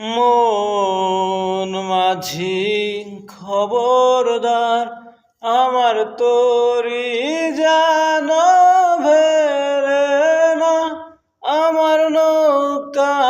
মন মাঝি খবরদার আমার তোরি জান ভেরে না আমার নৌকা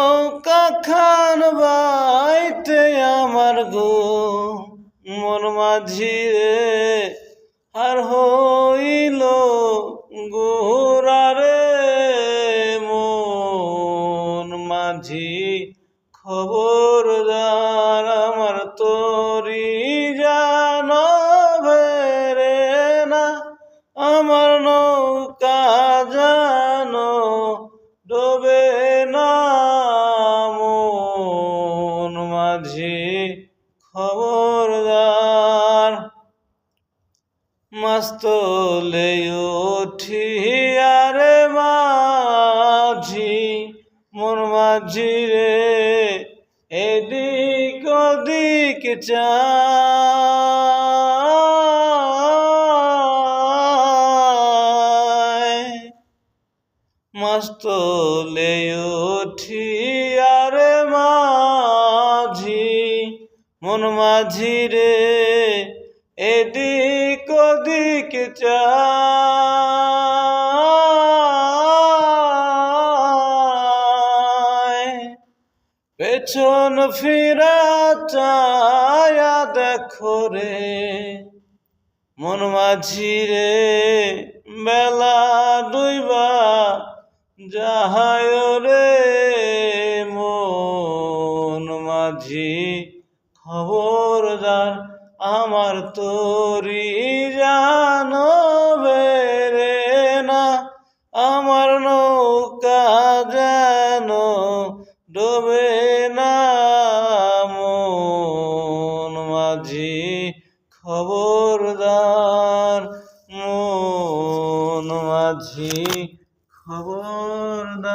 নৌকা বাইতে আমার গো, মন মাঝি রে আর হইল গোরা রে মন মাঝি। খবরদার আমার তোরি জানো ভেরে না, আমার নৌকা জানো ডোবে না। খবরদার মস্তলে উঠিয়ারে মাঝি মন মাঝি রে এদিক ওদিক চায় মস্তলে উঠিয়ারে মাঝি মন মাঝি রে, এদিক ওদিক পেছন ফিরা চায়া দেখো রে, মন মাঝি রে, বেলা ডুইবা যাহায় রে, মন মাঝি। খবরদার আমার তোরি জানো বেরে না, আমার নৌকা যেন ডোবে না, মন মাঝি খবরদার মন মাঝি খবরদার